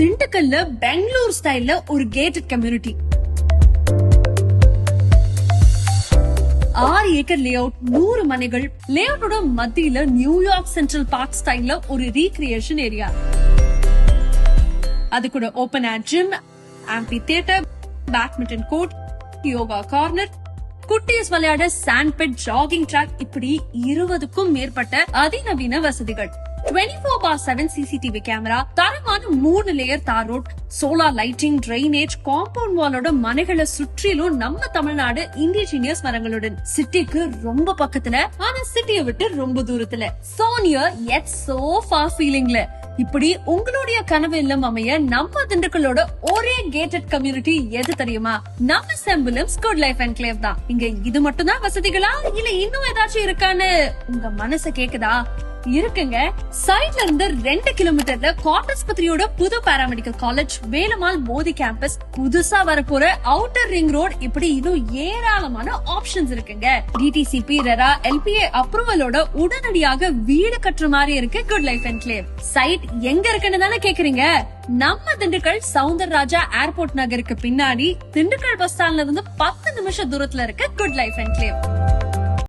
திண்டுக்கல்ல பெங்களூர் ஸ்டைல்ல ஒரு கேட்டட் கம்யூனிட்டி ஆறு ஏக்கர் லே அவுட் நூறு மனைகள். லே அவுட்டோட மத்தியில நியூயார்க் சென்ட்ரல் பார்க் ஸ்டைல்ல ஒரு ரீக்ரியேஷன் ஏரியா அது கூட open air gym amphitheatre badminton court yoga corner குட்டீஸ் விளையாட சாண்ட் பெட் ஜாகிங் ட்ராக் இப்படி இருபதுக்கும் மேற்பட்ட அதிநவீன வசதிகள். 24 four bar seven CCTV camera தரமான மூணு layer tar road solar lighting drainage compound வாலோட மனைகளை சுற்றிலும் நம்ம தமிழ்நாடு இண்டிஜினியஸ் மரங்களுடன் சிட்டிக்கு ரொம்ப பக்கத்துல ஆனா சிட்டியை விட்டு ரொம்ப தூரத்துல. சோனியர் எட் சோ ஃபார் ஃபீலிங்ல இப்படி உங்களுடைய கனவு இல்லம் அமைய நம்ம திண்டுக்கலோட ஒரே கேட்டட் கம்யூனிட்டி எது தெரியுமா? நம்ம செம்பிலும் குட் லைஃப் அண்ட் தான். இங்க இது மட்டும் தான் வசதிகளா? இல்ல இன்னும் ஏதாச்சும் இருக்கான்னு உங்க மனச கேக்குதா? இருக்குங்க. சைட்ல இருந்து ரெண்டு கிலோமீட்டர்ல காட்டஸ் பத்திரியோட புது பாராமெடிக்கல் காலேஜ் வேலுமால் மோதி கேம்பஸ் புதுசா வரப்போற அவுட்டர் ரிங் ரோடு இப்படி இன்னும் ஏராளமான ஆப்ஷன்ஸ் இருக்குங்க. டிடிசிபி ரெரா எல்பிஏ அப்ரூவலோட உடனடியாக வீடு கட்டுற மாதிரி இருக்கு குட் லைஃப் அண்ட் சைட் எங்க இருக்குன்னு தானே கேக்குறீங்க? நம்ம திண்டுக்கல் சவுந்தரராஜா ஏர்போர்ட் நகருக்கு பின்னாடி திண்டுக்கல் பஸ் ஸ்டாண்ட்ல இருந்து பத்து நிமிஷம் தூரத்துல இருக்க குட் லைஃப் அண்ட்